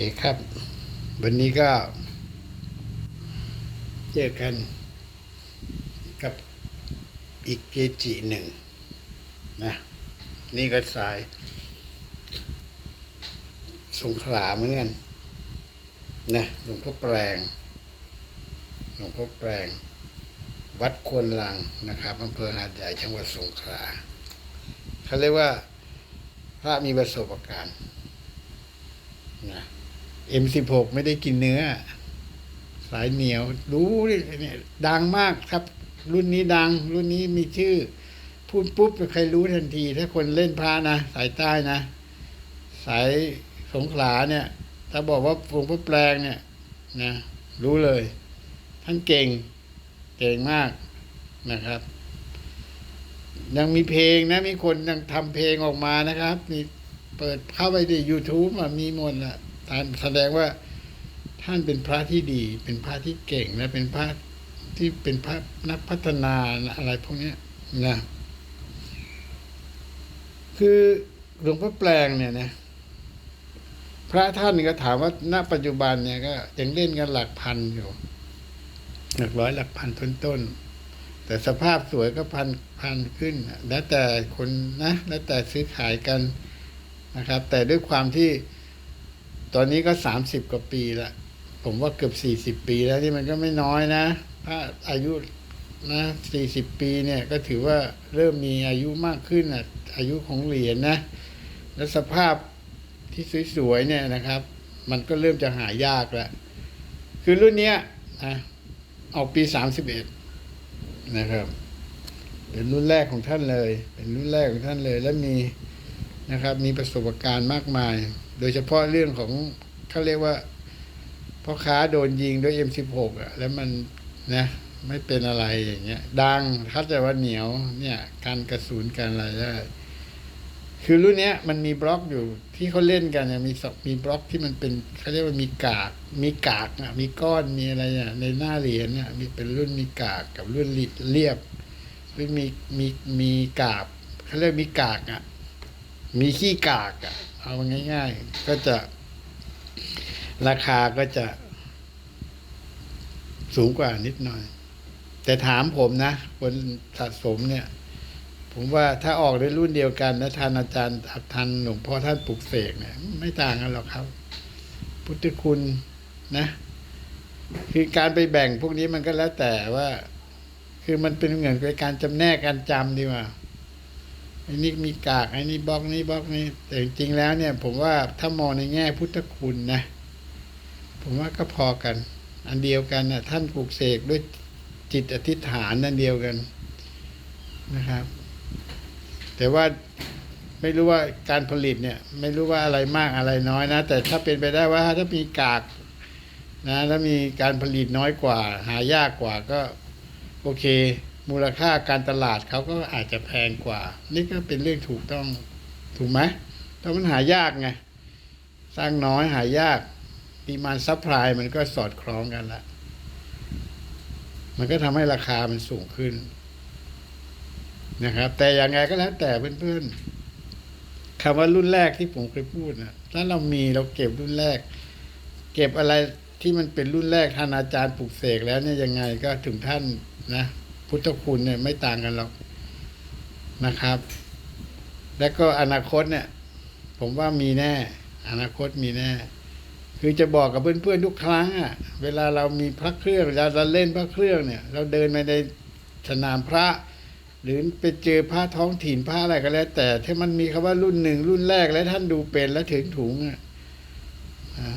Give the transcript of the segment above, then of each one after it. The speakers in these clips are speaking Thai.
ครับ วันนี้ก็ เจอกันกับอีกเกจิหนึ่งนะนี่ก็สาย สงขลาเหมือนกันนะหลวงพ่อแปลงหลวงพ่อแปลง วัดควนลังนะครับอำเภอหาดใหญ่จังหวัดสงขลาเขาเรียกว่าพระมีประสบการณ์นะ M16 ไม่ได้กินเนื้อ สายเหนียวรู้เนี่ยดังมากครับ รุ่นนี้ดัง รุ่นนี้มีชื่อ พูดปุ๊บใครรู้ทันที ถ้าคนเล่นพระนะ สายใต้นะ สายสงขลาเนี่ย ถ้าบอกว่าหลวงพ่อแปลงเนี่ยนะรู้เลย ท่านเก่ง เก่งมากนะครับ ยังมีเพลงนะ มีคนยังทำเพลงออกมานะครับ มีเปิดเข้าไปใน YouTube มีหมดละท่าน แสดงว่าท่านเป็นพระที่ดี เป็นพระที่เก่งและเป็นพระที่เป็นพระนักพัฒนาอะไรพวกนี้นะคือหลวงพ่อแปลงเนี่ยนะพระท่านก็ถามว่าณปัจจุบันเนี่ยก็ยังเล่นกันหลักพันอยู่ หลักร้อยหลักพันต้นๆแต่สภาพสวยก็พันพันขึ้น แล้วแต่คนนะ แล้วแต่ซื้อขายกันนะครับ แต่ด้วยความที่ ตอนนี้ก็สามสิบกว่าปีละผมว่าเกือบสี่สิบปีแล้วที่มันก็ไม่น้อยนะถ้าอายุนะสี่สิบปีเนี่ยก็ถือว่าเริ่มมีอายุมากขึ้นอะอายุของเหรียญนะ แล้วสภาพที่สวยๆเนี่ยนะครับ มันก็เริ่มจะหายากแล้วคือรุ่นเนี้ยนะออกปีสามสิบเอ็ดนะครับ เป็นรุ่นแรกของท่านเลย เป็นรุ่นแรกของท่านเลย และมีนะครับ มีประสบการณ์มากมาย โดยเฉพาะเรื่องของเขาเรียกว่าพ่อค้าโดนยิงด้วย M16 อะ แล้วมันนะไม่เป็นอะไรอย่างเงี้ย ดังคัดแต่ว่าเหนียวเนี่ย การกระสุนการอะไรได้คือรุ่นเนี้ยมันมีบล็อกอยู่ที่เขาเล่นกันเนี่ยมีมีบล็อกที่มันเป็นเขาเรียกว่ามีกาก มีกากอะ มีก้อนมีอะไรอะในหน้าเหรียญเนี่ยมีเป็นรุ่นมีกากกับรุ่นเรียบหรือมีมีมีกาบเขาเรียกมีกากอะ มีขี้กากอะ เอาง่ายๆ ก็จะราคาก็จะสูงกว่านิดหน่อย แต่ถามผมนะคนสะสมเนี่ย ผมว่าถ้าออกในรุ่นเดียวกันแล้วทันอาจารย์ทันหลวงพ่อท่านปลุกเสกเนี่ย ไม่ต่างกันหรอกครับ พุทธคุณนะ คือการไปแบ่งพวกนี้มันก็แล้วแต่ว่า คือมันเป็นเหมือนกับการจำแนกการจำดีกว่า ไอ้นี่มีกากไอ้นี่บล็อกนี้บล็อกนี้แต่จริงๆแล้วเนี่ย ผมว่าถ้ามองในแง่พุทธคุณนะ ผมว่าก็พอกัน อันเดียวกันนะท่านปลุกเสกด้วยจิตอธิษฐานนั่นเดียวกันนะครับ แต่ว่าไม่รู้ว่าการผลิตเนี่ย ไม่รู้ว่าอะไรมากอะไรน้อยนะ แต่ถ้าเป็นไปได้ว่าถ้ามีกากนะแล้วมีการผลิตน้อยกว่า หายากกว่าก็โอเค มูลค่าการตลาดเขาก็อาจจะแพงกว่า นี่ก็เป็นเรื่องถูกต้องถูกไหมเพราะมันหายากไง สร้างน้อยหายากดีมานซัพพลายมันก็สอดคล้องกันละมันก็ทำให้ราคามันสูงขึ้นนะครับ แต่อย่างไรก็แล้วแต่เพื่อนๆคำว่ารุ่นแรกที่ผมเคยพูดนะถ้าเรามีเราเก็บรุ่นแรก เก็บอะไรที่มันเป็นรุ่นแรกท่านอาจารย์ปลุกเสกแล้วเนี่ยยังไงก็ถึงท่านนะ พุทธคุณเนี่ยไม่ต่างกันหรอกนะครับ แล้วก็อนาคตเนี่ย ผมว่ามีแน่ อนาคตมีแน่ คือจะบอกกับเพื่อนๆทุกครั้งอะ เวลาเรามีพระเครื่องเวลาเราเล่นพระเครื่องเนี่ย เราเดินไปในสนามพระ หรือไปเจอผ้าท้องถิ่นผ้าอะไรก็แล้ว แต่ถ้ามันมีคำว่ารุ่นหนึ่งรุ่นแรกแล้วท่านดูเป็นแล้วถึงถุงอะอ่า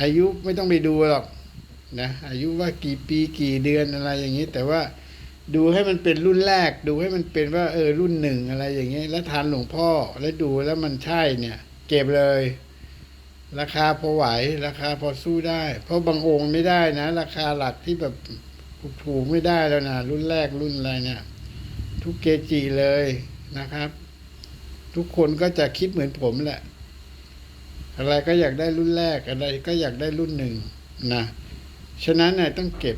อายุไม่ต้องไปดูหรอกนะอายุว่ากี่ปีกี่เดือนอะไรอย่างนี้ แต่ว่า ดูให้มันเป็นรุ่นแรก ดูให้มันเป็นว่า เออรุ่นหนึ่งอะไรอย่างเงี้ยแล้วทานหลวงพ่อแล้วดูแล้วมันใช่เนี่ย เก็บเลย ราคาพอไหว ราคาพอสู้ได้ เพราะบางองค์ไม่ได้นะ ราคาหลักที่แบบถูกไม่ได้แล้วนะรุ่นแรกรุ่นอะไรเนี่ย ทุกเกจิเลยนะครับ ทุกคนก็จะคิดเหมือนผมแหละ อะไรก็อยากได้รุ่นแรกอะไรก็อยากได้รุ่นหนึ่งนะฉะนั้นเนี่ยต้องเก็บ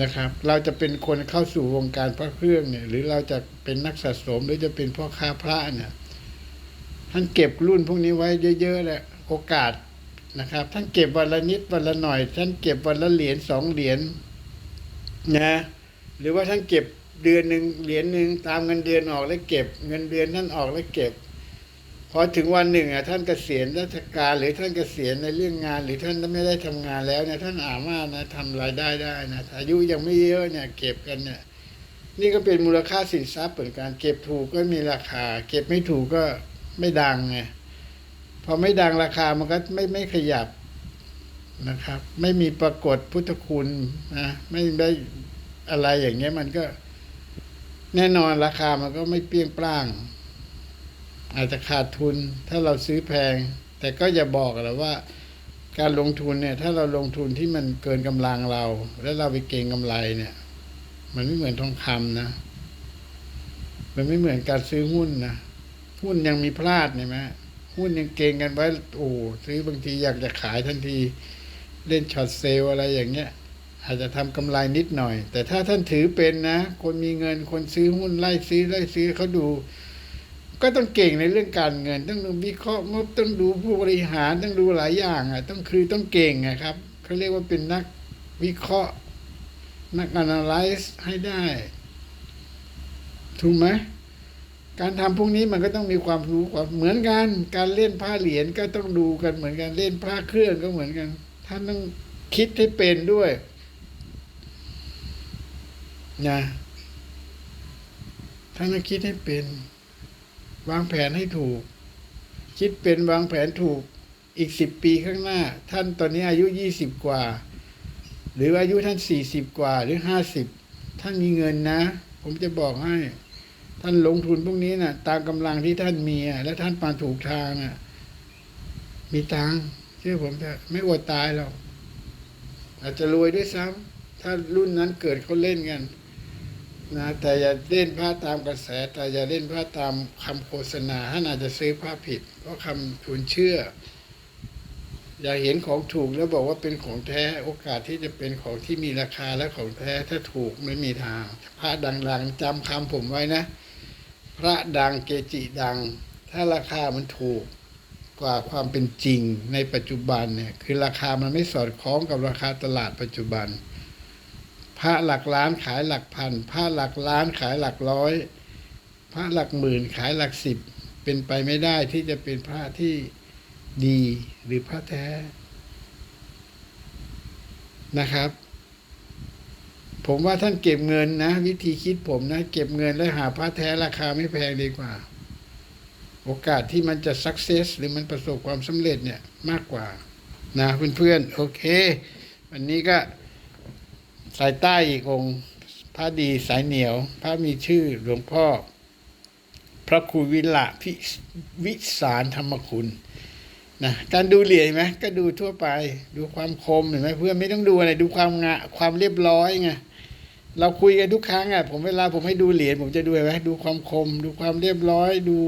นะครับ เราจะเป็นคนเข้าสู่วงการพระเครื่องเนี่ย หรือเราจะเป็นนักสะสมหรือจะเป็นพ่อค้าพระเนี่ยท่านเก็บรุ่นพวกนี้ไว้เยอะๆแหละโอกาสนะครับ ท่านเก็บวันละนิดวันละหน่อย ท่านเก็บวันละเหรียญสองเหรียญนะหรือว่าท่านเก็บเดือนหนึ่งเหรียญหนึ่งตามเงินเดือนออกแล้วเก็บ เงินเดือนท่านออกแล้วเก็บ พอถึงวันหนึ่งอะท่านเกษียณราชการหรือท่านเกษียณในเรื่องงาน หรือท่านไม่ได้ทำงานแล้วเนี่ยท่านอามานะทำรายได้ได้นะอายุยังไม่เยอะเนี่ยเก็บกันเนี่ยนี่ก็เป็นมูลค่าสินทรัพย์เหมือนกันเก็บถูกก็มีราคา เก็บไม่ถูกก็ไม่ดังไงพอไม่ดังราคามันก็ไม่ไม่ขยับนะครับ ไม่มีปรากฏพุทธคุณนะไม่ได้อะไรอย่างเงี้ยมันก็ แน่นอนราคามันก็ไม่เปรี้ยงปร้าง อาจจะขาดทุนถ้าเราซื้อแพง แต่ก็อย่าบอกแล้วว่า การลงทุนเนี่ย ถ้าเราลงทุนที่มันเกินกำลังเรา แล้วเราไปเก็งกำไรเนี่ย มันไม่เหมือนทองคำนะ มันไม่เหมือนการซื้อหุ้นนะหุ้นยังมีพลาดเนี่ยไหมหุ้นยังเก่งกันไว้โอ้ซื้อบางทีอยากจะขายทันที เล่นช็อตเซลอะไรอย่างเงี้ยอาจจะทำกำไรนิดหน่อย แต่ถ้าท่านถือเป็นนะ คนมีเงินคนซื้อหุ้นไล่ซื้อไล่ซื้อเขาดู ก็ต้องเก่งในเรื่องการเงิน ต้องวิเคราะห์งบต้องดูผู้บริหารต้องดูหลายอย่างอะต้องคือต้องเก่งอะครับเขาเรียกว่าเป็นนักวิเคราะห์ นัก analyze ให้ได้ ถูกไหมการทำพวกนี้มันก็ต้องมีความรู้ความเหมือนกัน การเล่นผ้าเหรียญก็ต้องดูกันเหมือนกันเล่นผ้าเครื่องก็เหมือนกัน ท่านต้องคิดให้เป็นด้วยนะท่านต้องคิดให้เป็น วางแผนให้ถูก คิดเป็นวางแผนถูกอีกสิบปีข้างหน้า ท่านตอนนี้อายุยี่สิบกว่า หรืออายุท่านสี่สิบกว่าหรือห้าสิบท่านมีเงินนะ ผมจะบอกให้ ท่านลงทุนพวกนี้นะ่ะ ตามกำลังที่ท่านมีอะและท่านมาถูกทางน่ะ มีตังเชื่อผมเถอะไม่อดตายหรอกอาจจะรวยด้วยซ้ำถ้ารุ่นนั้นเกิดเขาเล่นกัน นะแต่อย่าเล่นพลาตามกระแส แต่อย่าเล่นพลาตามคำโฆษณาท่านอาจจะซื้อผ้าผิด เพราะคำชวนเชื่อ อย่าเห็นของถูกแล้วบอกว่าเป็นของแท้โอกาสที่จะเป็นของที่มีราคาและของแท้ถ้าถูกไม่มีทาง พระดังๆจำคำผมไว้นะ พระดังเกจิดัง ถ้าราคามันถูกกว่าความเป็นจริงในปัจจุบันเนี่ยคือราคามันไม่สอดคล้องกับราคาตลาดปัจจุบัน พระหลักล้านขายหลักพัน พระหลักล้านขายหลักร้อย พระหลักหมื่นขายหลักสิบ เป็นไปไม่ได้ที่จะเป็นพระที่ดีหรือพระแท้นะครับ ผมว่าท่านเก็บเงินนะ วิธีคิดผมนะ เก็บเงินแล้วหาพระแท้ราคาไม่แพงดีกว่า โอกาสที่มันจะสักเซสหรือมันประสบความสำเร็จเนี่ยมากกว่า นะเพื่อนๆโอเค วันนี้ก็ สายใต้อีกองค์ พระดีสายเหนียว พระมีชื่อหลวงพ่อ พระครูวิละพิวิสารธรรมคุณนะการดูเหรียญไหมก็ดูทั่วไป ดูความคมเห็นไหมเพื่อนไม่ต้องดูอะไรดูความงะความเรียบร้อยไงเราคุยกันทุกครั้งอะผมเวลาผมให้ดูเหรียญผมจะดูไว้ดูความคม ดูความเรียบร้อยดู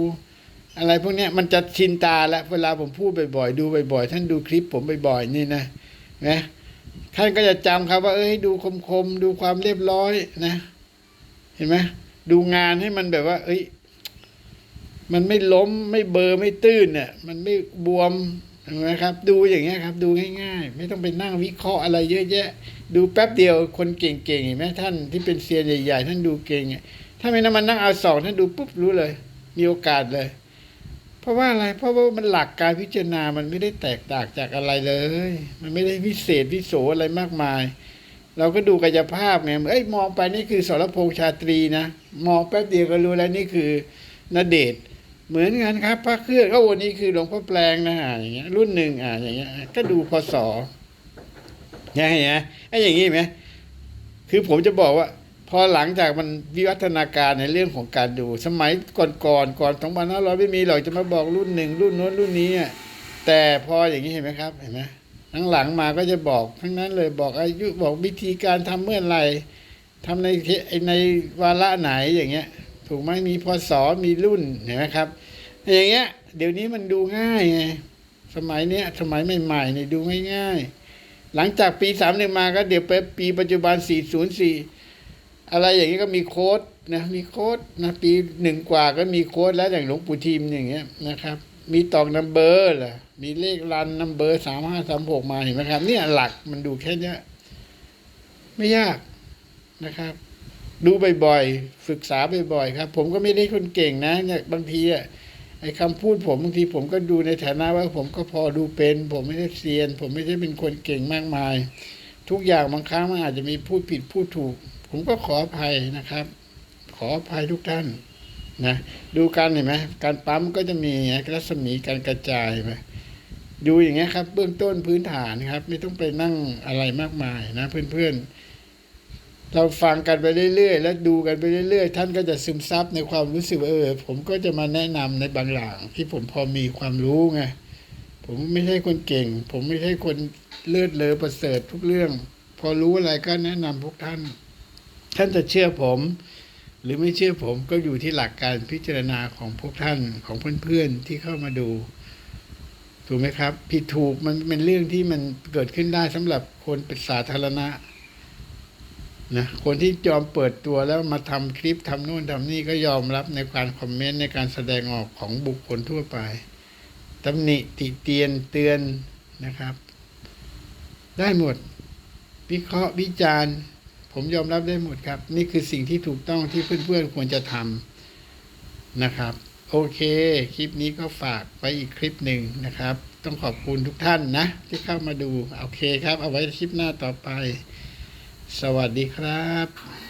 อะไรพวกนี้มันจะชินตาแล้วเวลาผมพูดบ่อยๆดูบ่อยๆท่านดูคลิปผมบ่อยๆนี่นะนะ ท่านก็จะจำครับว่า เอ้ยดูคมคมๆดูความเรียบร้อยนะ เห็นไหมดูงานให้มันแบบว่า เอ้ย มันไม่ล้มไม่เบอร์ไม่ตื้นเนี่ยมันไม่บวมเห็นไหมครับ ดูอย่างเงี้ยครับ ดูง่าย ๆ ไม่ต้องไปนั่งวิเคราะห์อะไรเยอะแยะ ดูแป๊บเดียวคนเก่งๆเห็นไหมท่านที่เป็นเซียนใหญ่ๆท่านดูเก่งถ้าไม่นั่งมันนั่งเอาสองท่านดูปุ๊บรู้เลย มีโอกาสเลย เพราะว่าอะไร เพราะว่ามันหลักการพิจารณา มันไม่ได้แตกต่างจากอะไรเลย มันไม่ได้วิเศษวิโสอะไรมากมาย เราก็ดูกายภาพไงเอ้ยมองไปนี่คือสรพงษ์ชาตรีนะ มองแป๊บเดียวก็รู้แล้วนี่คือนเดชเหมือนกันครับ พระเครื่องก็วันนี้คือหลวงพ่อแปลงนะอ่าอย่างเงี้ย รุ่นหนึ่งอ่าอย่างเงี้ย ก็ดูพศยังไงนะไอ้อย่างงี้ไหมคือผมจะบอกว่า อหลังจากมันวิวัฒนาการในเรื่องของการดู สมัยก่อนก่อนก่อนสองพันห้าร้อยไม่มีหรอกจะมาบอกรุ่นหนึ่งรุ่นโน้นรุ่นนี้อะแต่พออย่างนี้เห็นไหมครับเห็นไหมทั้งหลังมาก็จะบอกทั้งนั้นเลยบอกอายุบอกวิธีการทำเมื่อไหร่ทำในในวาระไหนอย่างเงี้ย ถูกไหมมีพศมีรุ่นเห็นไหมครับ อย่างเงี้ย เดี๋ยวนี้มันดูง่ายไงสมัยเนี้ยสมัยใหม่ๆเนี่ยดูง่ายๆหลังจากปีสามหนึ่งมาก็เดี๋ยวไปปีปัจจุบันสี่ศูนย์สี่ อะไรอย่างเงี้ก็มีโค้ดนะมีโค้ดนะปีหนึ่งกว่าก็มีโค้ดแล้วอย่างหลวงปู่ทิมอย่างเงี้ยนะครับ มีตอกนัมเบอร์ล่ะมีเลขรันนัมเบอร์สามห้าสามหกมาเห็นไหมครับ เนี่ยหลักมันดูแค่เนี้ยไม่ยากนะครับ ดูบ่อยๆศึกษาบ่อยๆครับ ผมก็ไม่ได้คนเก่งนะเนี่ยบางทีอะไอ้คำพูดผมบางทีผมก็ดูในฐานะว่าผมก็พอดูเป็น ผมไม่ได้เซียน ผมไม่ได้เป็นคนเก่งมากมาย ทุกอย่างบางครั้งมันอาจจะมีพูดผิดพูดถูก ผมก็ขออภัยนะครับ ขออภัยทุกท่านนะดูการเห็นไหมการปั๊มก็จะมีรัศมีการกระจายไปดูอย่างเงี้ยครับ เบื้องต้นพื้นฐานครับ ไม่ต้องไปนั่งอะไรมากมายนะเพื่อนๆ เราฟังกันไปเรื่อยๆ แล้วดูกันไปเรื่อยๆ ท่านก็จะซึมซับในความรู้สึกเออ ผมก็จะมาแนะนำในบางอย่างที่ผมพอมีความรู้ไงผมไม่ใช่คนเก่ง ผมไม่ใช่คนเลือดเลอประเสริฐทุกเรื่อง พอรู้อะไรก็แนะนำพวกท่าน ท่านจะเชื่อผม หรือไม่เชื่อผมก็อยู่ที่หลักการพิจารณาของพวกท่านของเพื่อนๆที่เข้ามาดู ถูกไหมครับ ผิดถูกมันเป็นเรื่องที่มันเกิดขึ้นได้สำหรับคนเป็นสาธารณะนะคนที่ยอมเปิดตัวแล้วมาทำคลิปทำนู่นทำนี่ก็ยอมรับในการคอมเมนต์ในการแสดงออกของบุคคลทั่วไปตำหนิติเตียนเตือนนะครับ ได้หมด วิเคราะห์วิจารณ์ ผมยอมรับได้หมดครับ นี่คือสิ่งที่ถูกต้องที่เพื่อนๆควรจะทำนะครับ โอเค คลิปนี้ก็ฝากไปอีกคลิปหนึ่งนะครับ ต้องขอบคุณทุกท่านนะ ที่เข้ามาดู โอเคครับ เอาไว้คลิปหน้าต่อไป สวัสดีครับ